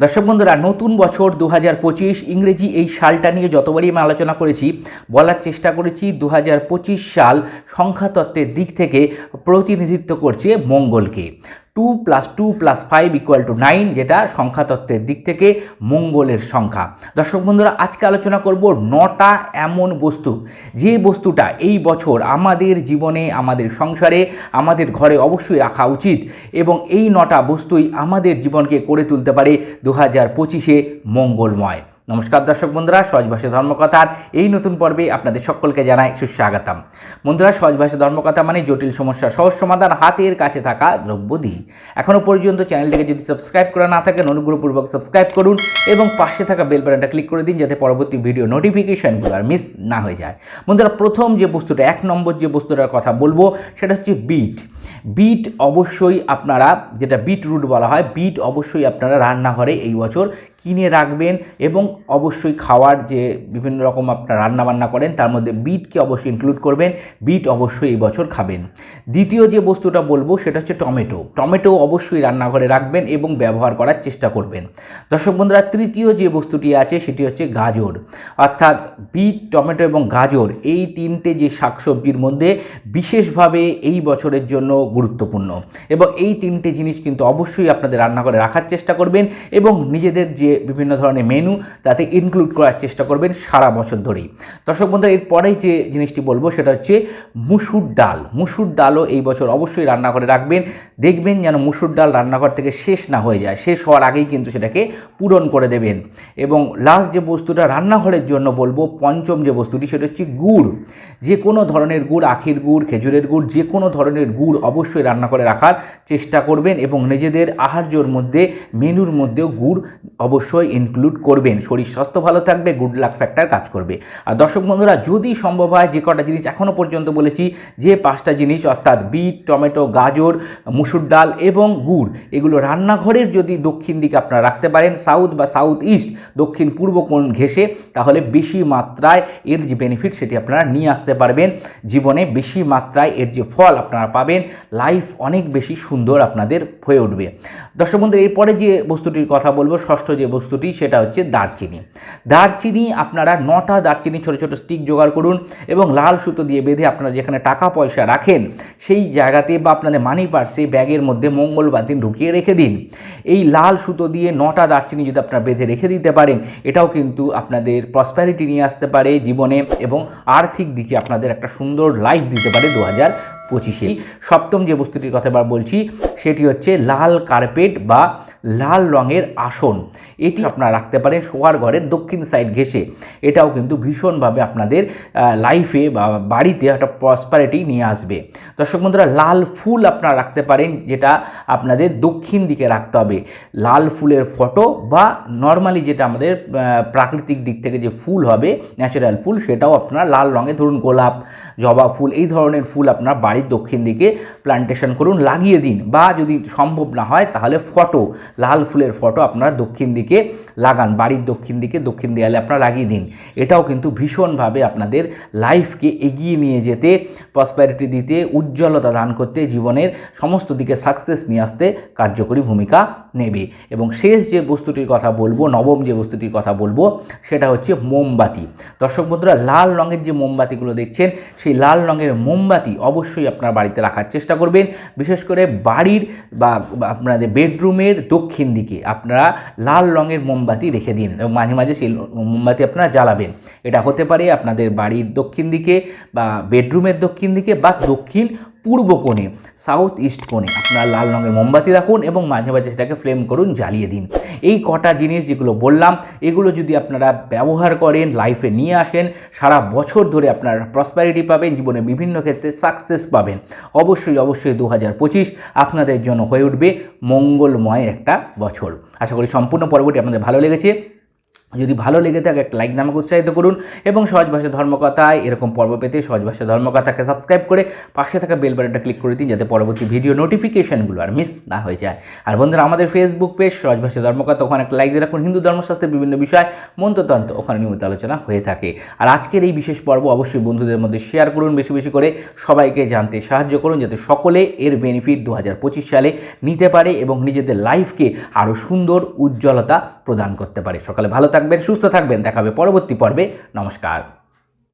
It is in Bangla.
দর্শক বন্ধুরা, নতুন বছর দু হাজার পঁচিশ ইংরেজি এই সালটা নিয়ে যতবারই আমি আলোচনা করেছি, বলার চেষ্টা করেছি দু হাজার পঁচিশ সাল সংখ্যাতত্ত্বের দিক থেকে প্রতিনিধিত্ব করছে মঙ্গলকে। Two plus two plus five equal to nine যেটা সংখ্যাতত্ত্বের দিক থেকে মঙ্গলের সংখ্যা। দর্শক বন্ধুরা, আজকে আলোচনা করব নটা এমন বস্তু। যে বস্তুটা এই বছর আমাদের জীবনে, আমাদের সংসারে, আমাদের ঘরে অবশ্যই রাখা উচিত এবং এই নটা বস্তুই আমাদের জীবনকে করে তুলতে পারে দু হাজার পঁচিশে মঙ্গলময়। নমস্কার দর্শক বন্ধুরা, সহজ ভাষা ধর্মকথার এই নতুন পর্বে আপনাদের সকলকে জানাই সুস্বাগতম। বন্ধুরা, সহজ ভাষা ধর্মকথা মানে জটিল সমস্যার সহজ সমাধান হাতের কাছে থাকা দ্রব্য দ্রব্যদি। এখনও পর্যন্ত চ্যানেলটিকে যদি সাবস্ক্রাইব করা না থাকেন অনুগ্রহপূর্বক সাবস্ক্রাইব করুন এবং পাশে থাকা বেল ক্লিক করে দিন যাতে পরবর্তী ভিডিও নোটিফিকেশানগুলো আর মিস না হয়ে যায়। বন্ধুরা, প্রথম যে বস্তুটা, এক নম্বর যে বস্তুটার কথা বলব, সেটা হচ্ছে বিট। বিট অবশ্যই আপনারা, যেটা বিট রুট বলা হয়, বিট অবশ্যই আপনারা রান্নাঘরে এই বছর কিনে রাখবেন এবং অবশ্যই খাওয়ার যে বিভিন্ন রকম আপনারা রান্নাবান্না করেন, তার মধ্যে বিটকে অবশ্যই ইনক্লুড করবেন। বিট অবশ্যই এই বছর খাবেন। দ্বিতীয় যে বস্তুটা বলব, সেটা হচ্ছে টমেটো। টমেটো অবশ্যই রান্নাঘরে রাখবেন এবং ব্যবহার করার চেষ্টা করবেন। দর্শক বন্ধুরা, তৃতীয় যে বস্তুটি আছে, সেটি হচ্ছে গাজর। অর্থাৎ বিট, টমেটো এবং গাজর, এই তিনটে যে শাকসবজির মধ্যে বিশেষভাবে এই বছরের জন্য গুরুত্বপূর্ণ। এবং এই তিনটে জিনিস কিন্তু অবশ্যই আপনাদের রান্নাঘরে রাখার চেষ্টা করবেন এবং নিজেদের যে বিভিন্ন ধরনের মেনু তাতে ইনক্লুড করার চেষ্টা করবেন সারা বছর ধরেই। দর্শক বন্ধুরা, এরপরেই যে জিনিসটি বলব সেটা হচ্ছে মুসুর ডাল। মুসুর ডালও এই বছর অবশ্যই রান্নাঘরে রাখবেন। দেখবেন যেন মুসুর ডাল রান্নাঘর থেকে শেষ না হয়ে যায়। শেষ হওয়ার আগেই কিন্তু সেটাকে পূরণ করে দেবেন। এবং লাস্ট যে বস্তুটা রান্নাঘরের জন্য বলব, পঞ্চম যে বস্তুটি, সেটা হচ্ছে গুড়। যে কোনো ধরনের গুড়, আখির গুড়, খেজুরের গুড়, যে কোনো ধরনের গুড় অবশ্যই রান্না করে রাখার চেষ্টা করবেন এবং নিজেদের আহার্যর মধ্যে মেনুর মধ্যেও গুড় অবশ্যই ইনক্লুড করবেন। শরীর স্বাস্থ্য ভালো থাকবে গুড লাক ফ্যাক্টর কাজ করবে। আর দর্শক বন্ধুরা, যদি সম্ভব হয় যে কটা জিনিস এখনও পর্যন্ত বলেছি, যে পাঁচটা জিনিস, অর্থাৎ বিট, টমেটো, গাজর, মুসুর ডাল এবং গুড়, এগুলো রান্নাঘরের যদি দক্ষিণ দিকে আপনারা রাখতে পারেন সাউথ বা সাউথ ইস্ট দক্ষিণ পূর্ব কোণ ঘেসে তাহলে বেশি মাত্রায় এর যে বেনিফিট সেটি আপনারা নিয়ে আসতে পারবেন। জীবনে বেশি মাত্রায় এর যে ফল আপনারা পাবেন লাইফ অনেক বেশি সুন্দর আপনাদের হয়ে উঠবে। দর্শক বন্ধু এরপরে যে বস্তুটির কথা বলব, ষষ্ঠ যে বস্তুটি সেটা হচ্ছে দারচিনি। দারচিনি আপনারা নটা দারচিনি ছোটো ছোটো স্টিক জোগাড় করুন এবং লাল সুতো দিয়ে বেঁধে আপনারা যেখানে টাকা পয়সা রাখেন, সেই জায়গাতে বা আপনাদের মানি পার্সে ব্যাগের মধ্যে মঙ্গলবার দিন ঢুকিয়ে রেখে দিন। এই লাল সুতো দিয়ে নটা দারচিনি যদি আপনারা বেঁধে রেখে দিতে পারেন, এটাও কিন্তু আপনাদের প্রসপ্যারিটি নিয়ে আসতে পারে জীবনে এবং আর্থিক দিকে আপনাদের একটা সুন্দর লাইফ দিতে পারে দু হাজার পঁচিশে। সপ্তম যে বস্তুটির কথা বলছি, সেটি হচ্ছে লাল কার্পেট বা লাল রঙের আসন। এটি আপনারা রাখতে পারেন শোয়ার ঘরের দক্ষিণ সাইড ঘেসে এটাও কিন্তু ভীষণভাবে আপনাদের লাইফে বা বাড়িতে একটা প্রসপারিটি নিয়ে আসবে। দর্শক বন্ধুরা, লাল ফুল আপনারা রাখতে পারেন, যেটা আপনাদের দক্ষিণ দিকে রাখতে হবে। লাল ফুলের ফটো বা নর্মালি যেটা আমাদের প্রাকৃতিক দিক থেকে যে ফুল হবে ন্যাচারাল ফুল, সেটাও আপনারা লাল রঙে ধরুন, গোলাপ, জবা ফুল, এই ধরনের ফুল আপনারা বাড়ির দক্ষিণ দিকে প্লান্টেশন করুন, লাগিয়ে দিন। বা যদি সম্ভব না হয়, তাহলে ফটো লাল ফুলের ফটো আপনারা দক্ষিণ দিকে লাগান, বাড়ির দক্ষিণ দিকে, দক্ষিণ দেয়ালে আপনারা লাগিয়ে দিন। এটাও কিন্তু ভীষণভাবে আপনাদের লাইফকে এগিয়ে নিয়ে যেতে প্রসপ্যারিটি দিতে, উজ্জ্বলতা দান করতে, জীবনের সমস্ত দিকে সাকসেস নিয়ে আসতে কার্যকরী ভূমিকা নেবে। এবং শেষ যে বস্তুটির কথা বলব, নবম যে বস্তুটির কথা বলব, সেটা হচ্ছে মোমবাতি। দর্শক বন্ধুরা, লাল রঙের যে মোমবাতিগুলো দেখছেন, সেই লাল রঙের মোমবাতি অবশ্যই আপনার বাড়িতে রাখার চেষ্টা করবেন। বিশেষ করে বাড়ির বা আপনাদের বেডরুমের দক্ষিণ দিকে আপনারা লাল রঙের মোমবাতি রেখে দিন এবং মাঝে মাঝে সেই মোমবাতি আপনারা জ্বালাবেন। এটা হতে পারে আপনাদের বাড়ির দক্ষিণ দিকে বা বেডরুমের দক্ষিণ দিকে বা দক্ষিণ পূর্ব কোণে সাউথ ইস্ট কোণে আপনারা লাল রঙের মোমবাতি রাখুন এবং মাঝে মাঝে সেটাকে ফ্লেম করুন, জ্বালিয়ে দিন। এই কটা জিনিস যেগুলো বললাম, এগুলো যদি আপনারা ব্যবহার করেন লাইফে নিয়ে আসেন, সারা বছর ধরে আপনারা প্রসপ্যারিটি পাবেন, জীবনে বিভিন্ন ক্ষেত্রে সাকসেস পাবেন। অবশ্যই অবশ্যই দু হাজার পঁচিশ আপনাদের জন্য হয়ে উঠবে মঙ্গলময় একটা বছর। আশা করি সম্পূর্ণ পরবর্তী আপনাদের ভালো লেগেছে। যদি ভালো লেগে থাকে একটা লাইক নামক উৎসাহিত করুন এবং সহজ ভাষা ধর্মকথায় এরকম পর্ব পেতে সহজ ভাষা ধর্মকথাকে সাবস্ক্রাইব করে পাশে থাকা বেল বাটনটা ক্লিক করে দিন যাতে পরবর্তী ভিডিও নোটিফিকেশনগুলো আর মিস না হয়ে যায়। আর বন্ধুরা, আমাদের ফেসবুক পেজ সহজ ভাষা ধর্মকথা, ওখানে একটা লাইক দিয়ে রাখুন। হিন্দু ধর্মশাস্ত্রের বিভিন্ন বিষয়, মন্ত্রতন্ত্র, ওখানে নিয়মিত আলোচনা হয়ে থাকে। আর আজকের এই বিশেষ পর্ব অবশ্যই বন্ধুদের মধ্যে শেয়ার করুন, বেশি বেশি করে সবাইকে জানতে সাহায্য করুন যাতে সকলে এর বেনিফিট দু হাজার পঁচিশ সালে নিতে পারে এবং নিজেদের লাইফকে আরও সুন্দর, উজ্জ্বলতা প্রদান করতে পারে। সকালে ভালো থাকবেন সুস্থ থাকবেন। দেখাবে পরবর্তী পর্বে। নমস্কার।